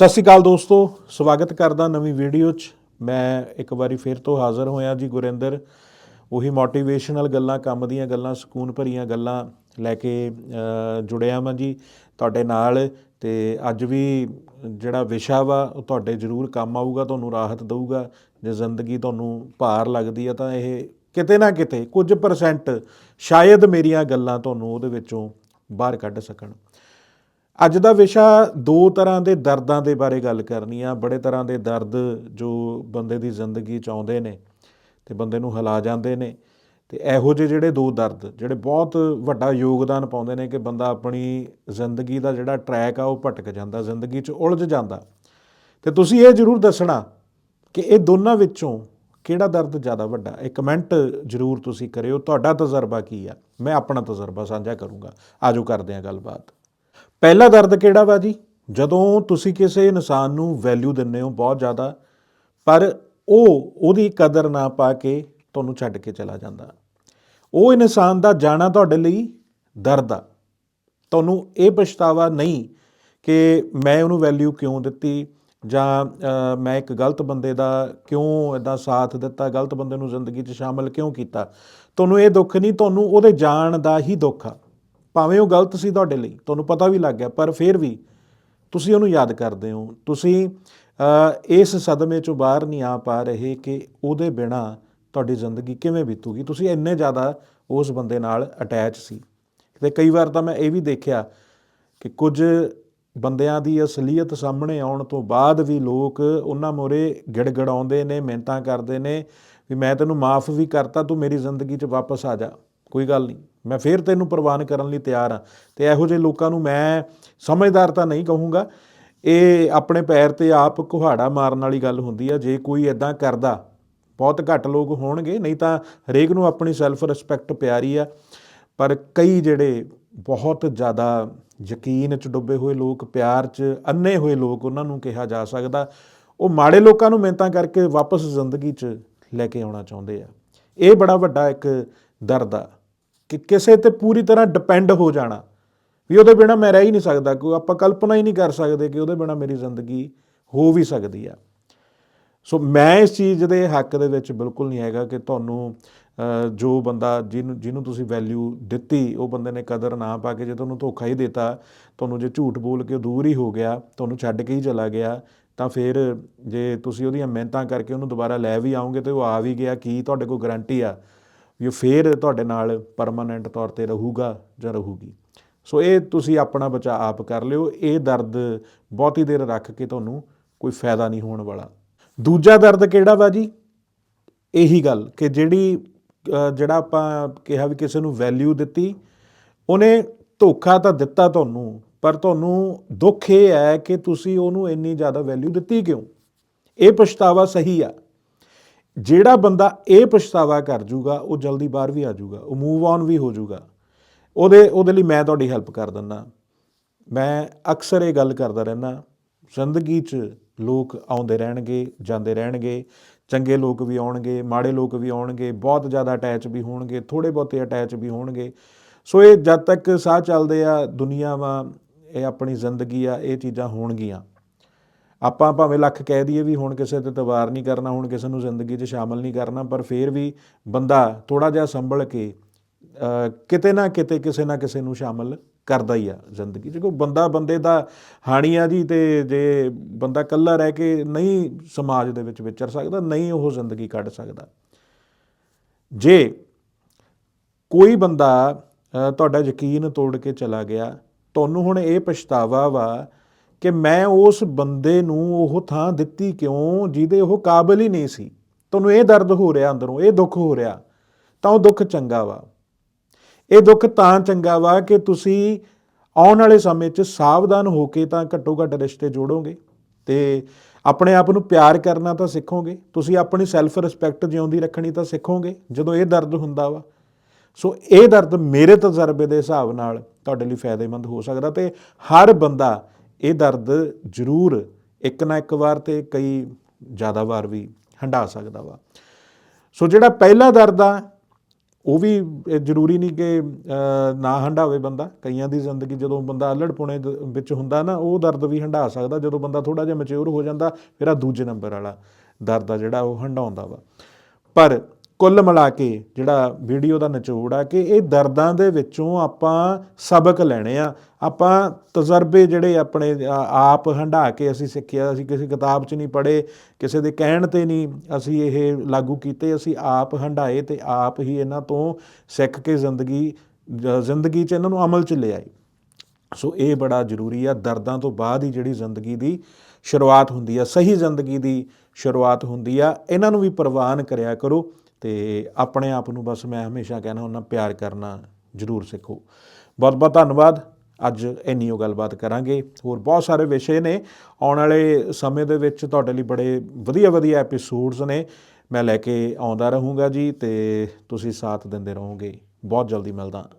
ਸਤਿ ਸ਼੍ਰੀ ਅਕਾਲ ਦੋਸਤੋ, ਸਵਾਗਤ ਕਰਦਾ ਨਵੀਂ ਵੀਡੀਓ 'ਚ। ਮੈਂ ਇੱਕ ਵਾਰੀ ਫਿਰ ਤੋਂ ਹਾਜ਼ਰ ਹੋਇਆ ਜੀ ਗੁਰਿੰਦਰ। ਉਹੀ ਮੋਟੀਵੇਸ਼ਨਲ ਗੱਲਾਂ, ਕੰਮ ਦੀਆਂ ਗੱਲਾਂ, ਸਕੂਨ ਭਰੀਆਂ ਗੱਲਾਂ ਲੈ ਕੇ ਜੁੜਿਆ ਮੈਂ ਜੀ ਤੁਹਾਡੇ ਨਾਲ। ਤੇ ਅੱਜ ਵੀ ਜਿਹੜਾ ਵਿਸ਼ਾ ਵਾ, ਉਹ ਤੁਹਾਡੇ ਜ਼ਰੂਰ ਕੰਮ ਆਊਗਾ, ਤੁਹਾਨੂੰ ਰਾਹਤ ਦੇਊਗਾ। ਜੇ ਜ਼ਿੰਦਗੀ ਤੁਹਾਨੂੰ ਭਾਰ ਲੱਗਦੀ ਆ ਤਾਂ ਇਹ ਕਿਤੇ ਨਾ ਕਿਤੇ ਕੁਝ ਪਰਸੈਂਟ ਸ਼ਾਇਦ ਮੇਰੀਆਂ ਗੱਲਾਂ ਤੁਹਾਨੂੰ ਉਹਦੇ ਵਿੱਚੋਂ ਬਾਹਰ ਕੱਢ ਸਕਣ। ਅੱਜ ਦਾ ਵਿਸ਼ਾ ਦੋ ਤਰ੍ਹਾਂ ਦੇ ਦਰਦਾਂ ਦੇ ਬਾਰੇ ਗੱਲ ਕਰਨੀ ਆ। ਬੜੇ ਤਰ੍ਹਾਂ ਦੇ ਦਰਦ ਜੋ ਬੰਦੇ ਦੀ ਜ਼ਿੰਦਗੀ ਚ ਆਉਂਦੇ ਨੇ ਤੇ ਬੰਦੇ ਨੂੰ ਹਿਲਾ ਜਾਂਦੇ ਨੇ ਤੇ ਇਹੋ ਜਿਹੇ ਜਿਹੜੇ ਦੋ ਦਰਦ, ਜਿਹੜੇ ਬਹੁਤ ਵੱਡਾ ਯੋਗਦਾਨ ਪਾਉਂਦੇ ਨੇ ਕਿ ਬੰਦਾ ਆਪਣੀ ਜ਼ਿੰਦਗੀ ਦਾ ਜਿਹੜਾ ਟਰੈਕ ਆ ਉਹ ਭਟਕ ਜਾਂਦਾ, ਜ਼ਿੰਦਗੀ 'ਚ ਉਲਝ ਜਾਂਦਾ। ਤੇ ਤੁਸੀਂ ਇਹ ਜ਼ਰੂਰ ਦੱਸਣਾ ਕਿ ਇਹ ਦੋਨਾਂ ਵਿੱਚੋਂ ਕਿਹੜਾ ਦਰਦ ਜ਼ਿਆਦਾ ਵੱਡਾ? ਇਹ ਕਮੈਂਟ ਜ਼ਰੂਰ ਤੁਸੀਂ ਕਰਿਓ। ਤੁਹਾਡਾ ਤਜਰਬਾ ਕੀ ਆ? ਮੈਂ ਆਪਣਾ ਤਜਰਬਾ ਸਾਂਝਾ ਕਰੂੰਗਾ। ਆਜੋ ਕਰਦੇ ਹਾਂ ਗੱਲਬਾਤ। ਪਹਿਲਾ ਦਰਦ ਕਿਹੜਾ ਵਾ ਜੀ? ਜਦੋਂ ਤੁਸੀਂ ਕਿਸੇ ਇਨਸਾਨ ਨੂੰ ਵੈਲਿਊ ਦਿੰਦੇ ਹੋ ਬਹੁਤ ਜ਼ਿਆਦਾ, ਪਰ ਉਹ, ਉਹਦੀ ਕਦਰ ਨਾ ਪਾ ਕੇ ਤੁਹਾਨੂੰ ਛੱਡ ਕੇ ਚਲਾ ਜਾਂਦਾ। ਉਹ ਇਨਸਾਨ ਦਾ ਜਾਣਾ ਤੁਹਾਡੇ ਲਈ ਦਰਦ ਆ। ਤੁਹਾਨੂੰ ਇਹ ਪਛਤਾਵਾ ਨਹੀਂ ਕਿ ਮੈਂ ਉਹਨੂੰ ਵੈਲਿਊ ਕਿਉਂ ਦਿੱਤੀ ਜਾਂ ਮੈਂ ਇੱਕ ਗਲਤ ਬੰਦੇ ਦਾ ਕਿਉਂ ਇਦਾਂ ਸਾਥ ਦਿੱਤਾ, ਗਲਤ ਬੰਦੇ ਨੂੰ ਜ਼ਿੰਦਗੀ 'ਚ ਸ਼ਾਮਲ ਕਿਉਂ ਕੀਤਾ? ਤੁਹਾਨੂੰ ਇਹ ਦੁੱਖ ਨਹੀਂ, ਤੁਹਾਨੂੰ ਉਹਦੇ ਜਾਣ ਦਾ ਹੀ ਦੁੱਖ ਆ। ਭਾਵੇਂ ਉਹ ਗਲਤ ਸੀ ਤੁਹਾਡੇ ਲਈ, ਤੁਹਾਨੂੰ ਪਤਾ ਵੀ ਲੱਗ ਗਿਆ, ਪਰ ਫਿਰ ਵੀ ਤੁਸੀਂ ਉਹਨੂੰ ਯਾਦ ਕਰਦੇ ਹੋ। ਤੁਸੀਂ ਇਸ ਸਦਮੇ ਚੋਂ ਬਾਹਰ ਨਹੀਂ ਆ ਪਾ ਰਹੇ ਕਿ ਉਹਦੇ ਬਿਨਾ ਤੁਹਾਡੀ ਜ਼ਿੰਦਗੀ ਕਿਵੇਂ ਬੀਤੂਗੀ। ਤੁਸੀਂ ਇੰਨੇ ਜ਼ਿਆਦਾ ਉਸ ਬੰਦੇ ਨਾਲ ਅਟੈਚ ਸੀ। ਤੇ ਕਈ ਵਾਰ ਤਾਂ ਮੈਂ ਇਹ ਵੀ ਦੇਖਿਆ ਕਿ ਕੁਝ ਬੰਦਿਆਂ ਦੀ ਅਸਲੀਅਤ ਸਾਹਮਣੇ ਆਉਣ ਤੋਂ ਬਾਅਦ ਵੀ ਲੋਕ ਉਹਨਾਂ ਮੋਰੇ ਗਿੜਗੜਾਉਂਦੇ ਨੇ ਮਿਹਨਤਾਂ ਕਰਦੇ ਨੇ, ਵੀ ਮੈਂ ਤੈਨੂੰ ਮਾਫ ਵੀ ਕਰਤਾ, ਤੂੰ ਮੇਰੀ ਜ਼ਿੰਦਗੀ 'ਚ ਵਾਪਸ ਆ ਜਾ। ਕੋਈ ਗੱਲ ਨਹੀਂ। ਮੈਂ ਫੇਰ ਤੈਨੂੰ ਪ੍ਰਵਾਨ ਕਰਨ ਲਈ ਤਿਆਰ ਹਾਂ ਤੇ ਇਹੋ ਜਿਹੇ ਲੋਕਾਂ ਨੂੰ ਮੈਂ ਸਮਝਦਾਰ ਤਾਂ ਨਹੀਂ ਕਹੂੰਗਾ। ਇਹ ਆਪਣੇ ਪੈਰ ਤੇ ਆਪ ਕੁਹਾੜਾ ਮਾਰਨ ਵਾਲੀ ਗੱਲ ਹੁੰਦੀ ਆ, ਜੇ ਕੋਈ ਇਦਾਂ ਕਰਦਾ, ਬਹੁਤ ਘੱਟ ਲੋਕ ਹੋਣਗੇ, ਨਹੀਂ ਤਾਂ ਹਰੇਕ ਨੂੰ ਆਪਣੀ ਸੈਲਫ ਰਿਸਪੈਕਟ ਪਿਆਰੀ ਆ। ਪਰ ਕਈ ਜਿਹੜੇ ਬਹੁਤ ਜ਼ਿਆਦਾ ਯਕੀਨ ਚ ਡੁੱਬੇ ਹੋਏ ਲੋਕ, ਪਿਆਰ ਚ ਅੰਨੇ ਹੋਏ ਲੋਕ, ਉਹਨਾਂ ਨੂੰ ਕਿਹਾ ਜਾ ਸਕਦਾ, ਉਹ ਮਾੜੇ ਲੋਕਾਂ ਨੂੰ ਮਿਹਨਤਾਂ ਕਰਕੇ ਵਾਪਸ ਜ਼ਿੰਦਗੀ ਚ ਲੈ ਕੇ ਆਉਣਾ ਚਾਹੁੰਦੇ ਆ। ਇਹ ਬੜਾ ਵੱਡਾ ਇੱਕ ਦਰਦ ਆ। ਕਿ ਕਿਸੇ ਤੇ ਪੂਰੀ ਤਰ੍ਹਾਂ ਡਿਪੈਂਡ ਹੋ ਜਾਣਾ। ਵੀ ਉਹਦੇ ਬਿਨਾ ਮੈਂ ਰਹਿ ਹੀ ਨਹੀਂ ਸਕਦਾ, ਕੋਈ ਆਪਾਂ ਕਲਪਨਾ ਹੀ ਨਹੀਂ ਕਰ ਸਕਦੇ ਕਿ ਉਹਦੇ ਬਿਨਾ ਮੇਰੀ ਜ਼ਿੰਦਗੀ ਹੋ ਵੀ ਸਕਦੀ ਆ। ਸੋ ਮੈਂ ਇਸ ਚੀਜ਼ ਦੇ ਹੱਕ ਦੇ ਵਿੱਚ ਬਿਲਕੁਲ ਨਹੀਂ ਹੈਗਾ ਕਿ ਤੁਹਾਨੂੰ ਜੋ ਬੰਦਾ ਜਿਹਨੂੰ ਜਿਹਨੂੰ ਤੁਸੀਂ ਵੈਲਿਊ ਦਿੱਤੀ, ਉਹ ਬੰਦੇ ਨੇ ਕਦਰ ਨਾ ਪਾ ਕੇ ਜੇ ਤੁਹਾਨੂੰ ਧੋਖਾ ਹੀ ਦਿੱਤਾ, ਤੁਹਾਨੂੰ ਜੇ ਝੂਠ ਬੋਲ ਕੇ ਉਹ ਦੂਰ ਹੀ ਹੋ ਗਿਆ, ਤੁਹਾਨੂੰ ਛੱਡ ਕੇ ਹੀ ਚਲਾ ਗਿਆ, ਤਾਂ ਫਿਰ ਜੇ ਤੁਸੀਂ ਉਹਦੀਆਂ ਮਿਹਨਤਾਂ ਕਰਕੇ ਉਹਨੂੰ ਦੁਬਾਰਾ ਲੈ ਵੀ ਆਉਂਗੇ ਤੇ ਉਹ ਆ ਵੀ ਗਿਆ, ਕੀ ਤੁਹਾਡੇ ਕੋਲ ਗਾਰੰਟੀ ਆ? ਵੀ ਉਹ ਫੇਰ ਤੁਹਾਡੇ ਨਾਲ ਪਰਮਾਨੈਂਟ ਤੌਰ ਤੇ ਰਹੂਗਾ ਜਾਂ ਰਹੂਗੀ। ਸੋ ਇਹ ਤੁਸੀਂ ਆਪਣਾ ਬਚਾ ਆਪ ਕਰ ਲਿਓ। ਇਹ ਦਰਦ ਬਹੁਤੀ ਦੇਰ ਰੱਖ ਕੇ ਤੁਹਾਨੂੰ ਕੋਈ ਫਾਇਦਾ ਨਹੀਂ ਹੋਣ ਵਾਲਾ। ਦੂਜਾ ਦਰਦ ਕਿਹੜਾ ਵਾ ਜੀ? ਇਹੀ ਗੱਲ ਕਿ ਜਿਹੜੀ ਜਿਹੜਾ ਆਪਾਂ ਕਿਹਾ ਵੀ ਕਿਸੇ ਨੂੰ ਵੈਲਿਊ ਦਿੱਤੀ, ਉਹਨੇ ਧੋਖਾ ਤਾਂ ਦਿੱਤਾ ਤੁਹਾਨੂੰ, ਪਰ ਤੁਹਾਨੂੰ ਦੁੱਖ ਇਹ ਹੈ ਕਿ ਤੁਸੀਂ ਉਹਨੂੰ ਇੰਨੀ ਜ਼ਿਆਦਾ ਵੈਲਿਊ ਦਿੱਤੀ ਕਿਉਂ? ਇਹ ਪਛਤਾਵਾ ਸਹੀ ਆ। ਜਿਹੜਾ ਬੰਦਾ ਇਹ ਪਛਤਾਵਾ ਕਰ ਜੂਗਾ, ਉਹ ਜਲਦੀ ਬਾਹਰ ਵੀ ਆ ਜੂਗਾ, ਉਹ ਮੂਵ ਔਨ ਵੀ ਹੋ ਜੂਗਾ। ਉਹਦੇ ਉਹਦੇ ਲਈ ਮੈਂ ਤੁਹਾਡੀ ਹੈਲਪ ਕਰ ਦਿੰਦਾ। ਮੈਂ ਅਕਸਰ ਇਹ ਗੱਲ ਕਰਦਾ ਰਹਿਣਾ ਜ਼ਿੰਦਗੀ 'ਚ ਲੋਕ ਆਉਂਦੇ ਰਹਿਣਗੇ, ਜਾਂਦੇ ਰਹਿਣਗੇ, ਚੰਗੇ ਲੋਕ ਵੀ ਆਉਣਗੇ, ਮਾੜੇ ਲੋਕ ਵੀ ਆਉਣਗੇ, ਬਹੁਤ ਜ਼ਿਆਦਾ ਅਟੈਚ ਵੀ ਹੋਣਗੇ ਥੋੜੇ ਬਹੁਤੇ ਅਟੈਚ ਵੀ ਹੋਣਗੇ। ਸੋ ਇਹ ਜਦ ਤੱਕ ਸਾਹ ਚੱਲਦੇ ਆ ਦੁਨੀਆ ਵਾ ਇਹ ਆਪਣੀ ਜ਼ਿੰਦਗੀ ਆ, ਇਹ ਚੀਜ਼ਾਂ ਹੋਣਗੀਆਂ। ਆਪਾਂ ਭਾਵੇਂ ਲੱਖ ਕਹਿ ਦਈਏ ਵੀ ਹੁਣ ਕਿਸੇ ਤੇ ਤਵਾਰ ਨਹੀਂ ਕਰਨਾ, ਹੁਣ ਕਿਸੇ ਨੂੰ ਜ਼ਿੰਦਗੀ 'ਚ ਸ਼ਾਮਲ ਨਹੀਂ ਕਰਨਾ, ਪਰ ਫਿਰ ਵੀ ਬੰਦਾ ਥੋੜਾ ਜਿਹਾ ਸੰਭਲ ਕੇ ਕਿਤੇ ਨਾ ਕਿਤੇ, ਕਿਸੇ ਨਾ ਕਿਸੇ ਨੂੰ ਸ਼ਾਮਲ ਕਰਦਾ ਹੀ ਆ ਜ਼ਿੰਦਗੀ 'ਚ। ਕੋਈ ਬੰਦਾ ਬੰਦੇ ਦਾ ਹਾਣੀ ਆ ਜੀ ਤੇ ਜੇ ਬੰਦਾ ਇਕੱਲਾ ਰਹਿ ਕੇ ਨਹੀਂ ਸਮਾਜ ਦੇ ਵਿੱਚ ਵਿਚਰ ਸਕਦਾ, ਨਹੀਂ ਉਹ ਜ਼ਿੰਦਗੀ ਕੱਢ ਸਕਦਾ। ਜੇ ਕੋਈ ਬੰਦਾ ਤੁਹਾਡਾ ਯਕੀਨ ਤੋੜ ਕੇ ਚਲਾ ਗਿਆ, ਤੁਹਾਨੂੰ ਹੁਣ ਇਹ ਪਛਤਾਵਾ ਵਾ ਕਿ ਮੈਂ ਉਸ ਬੰਦੇ ਨੂੰ ਉਹ ਥਾਂ ਦਿੱਤੀ ਕਿਉਂ ਜਿਹਦੇ ਉਹ ਕਾਬਿਲ ਹੀ ਨਹੀਂ ਸੀ। ਤੁਹਾਨੂੰ ਇਹ ਦਰਦ ਹੋ ਰਿਹਾ ਅੰਦਰੋਂ, ਇਹ ਦੁੱਖ ਹੋ ਰਿਹਾ, ਤਾਂ ਉਹ ਦੁੱਖ ਚੰਗਾ ਵਾ। ਇਹ ਦੁੱਖ ਤਾਂ ਚੰਗਾ ਵਾ ਕਿ ਤੁਸੀਂ ਆਉਣ ਵਾਲੇ ਸਮੇਂ 'ਚ ਸਾਵਧਾਨ ਹੋ ਕੇ ਤਾਂ ਘੱਟੋ ਘੱਟ ਰਿਸ਼ਤੇ ਜੋੜੋਗੇ ਤੇ ਆਪਣੇ ਆਪ ਨੂੰ ਪਿਆਰ ਕਰਨਾ ਤਾਂ ਸਿੱਖੋਗੇ, ਤੁਸੀਂ ਆਪਣੀ ਸੈਲਫ ਰਿਸਪੈਕਟ ਜਿਉਂਦੀ ਰੱਖਣੀ ਤਾਂ ਸਿੱਖੋਗੇ, ਜਦੋਂ ਇਹ ਦਰਦ ਹੁੰਦਾ ਵਾ। ਸੋ ਇਹ ਦਰਦ ਮੇਰੇ ਤਜਰਬੇ ਦੇ ਹਿਸਾਬ ਨਾਲ ਤੁਹਾਡੇ ਲਈ ਫਾਇਦੇਮੰਦ ਹੋ ਸਕਦਾ ਤੇ ਹਰ ਬੰਦਾ ਇਹ ਦਰਦ ਜ਼ਰੂਰ ਇੱਕ ਨਾ ਇੱਕ ਵਾਰ ਤੇ ਕਈ ਜ਼ਿਆਦਾ ਵਾਰ ਵੀ ਹੰਢਾ ਸਕਦਾ ਵਾ। ਸੋ ਜਿਹੜਾ ਪਹਿਲਾ ਦਰਦ ਆ, ਉਹ ਵੀ ਜ਼ਰੂਰੀ ਨਹੀਂ ਕਿ ਨਾ ਹੰਡਾਵੇ ਬੰਦਾ। ਕਈਆਂ ਦੀ ਜ਼ਿੰਦਗੀ ਜਦੋਂ ਬੰਦਾ ਅਲੜਪੁਣੇ ਦ- ਵਿੱਚ ਹੁੰਦਾ ਨਾ, ਉਹ ਦਰਦ ਵੀ ਹੰਡਾ ਸਕਦਾ। ਜਦੋਂ ਬੰਦਾ ਥੋੜਾ ਜਿਹਾ ਮੈਚੁਰ ਹੋ ਜਾਂਦਾ, ਫਿਰ ਆ ਦੂਜੇ ਨੰਬਰ ਵਾਲਾ ਦਰਦ ਆ ਜਿਹੜਾ, ਉਹ ਹੰਡਾਉਂਦਾ ਵਾ। ਪਰ ਕੁੱਲ ਮਿਲਾ ਕੇ ਜਿਹੜਾ ਵੀਡੀਓ ਦਾ ਨਿਚੋੜ ਆ ਕਿ ਇਹ ਦਰਦਾਂ ਦੇ ਵਿੱਚੋਂ ਆਪਾਂ ਸਬਕ ਲੈਣੇ ਆ। ਆਪਾਂ ਤਜਰਬੇ ਜਿਹੜੇ ਆਪਣੇ ਆਪ ਹੰਢਾ ਕੇ ਅਸੀਂ ਸਿੱਖਿਆ, ਅਸੀਂ ਕਿਸੇ ਕਿਤਾਬ 'ਚ ਨਹੀਂ ਪੜ੍ਹੇ, ਕਿਸੇ ਦੇ ਕਹਿਣ ਤੇ ਨਹੀਂ ਅਸੀਂ ਇਹ ਲਾਗੂ ਕੀਤੇ, ਅਸੀਂ ਆਪ ਹੰਢਾਏ ਤੇ ਆਪ ਹੀ ਇਹਨਾਂ ਤੋਂ ਸਿੱਖ ਕੇ ਜ਼ਿੰਦਗੀ ਜ਼ਿੰਦਗੀ 'ਚ ਇਹਨਾਂ ਨੂੰ ਅਮਲ 'ਚ ਲਿਆਏ। ਸੋ ਇਹ ਬੜਾ ਜ਼ਰੂਰੀ ਆ, ਦਰਦਾਂ ਤੋਂ ਬਾਅਦ ਹੀ ਜਿਹੜੀ ਜ਼ਿੰਦਗੀ ਦੀ ਸ਼ੁਰੂਆਤ ਹੁੰਦੀ ਆ, ਸਹੀ ਜ਼ਿੰਦਗੀ ਦੀ ਸ਼ੁਰੂਆਤ ਹੁੰਦੀ ਆ, ਇਹਨਾਂ ਨੂੰ ਵੀ ਪ੍ਰਵਾਨ ਕਰਿਆ ਕਰੋ। ਤੇ ਆਪਣੇ ਆਪ ਨੂੰ ਬਸ ਮੈਂ ਹਮੇਸ਼ਾ ਕਹਿਣਾ ਹੁੰਦਾ ਪਿਆਰ ਕਰਨਾ ਜ਼ਰੂਰ ਸਿੱਖੋ। ਬਹੁਤ ਬਹੁਤ ਧੰਨਵਾਦ। ਅੱਜ ਇੰਨੀ ਉਹ ਗੱਲਬਾਤ ਕਰਾਂਗੇ। ਹੋਰ ਬਹੁਤ ਸਾਰੇ ਵਿਸ਼ੇ ਨੇ। ਆਉਣ ਵਾਲੇ ਸਮੇਂ ਦੇ ਵਿੱਚ ਤੁਹਾਡੇ ਲਈ ਬੜੇ ਵਧੀਆ ਵਧੀਆ ਐਪੀਸੋਡਸ ਨੇ। ਮੈਂ ਲੈ ਕੇ ਆਉਂਦਾ ਰਹੂੰਗਾ ਜੀ ਤੇ ਤੁਸੀਂ ਸਾਥ ਦਿੰਦੇ ਰਹੋਗੇ। ਬਹੁਤ ਜਲਦੀ ਮਿਲਦਾ।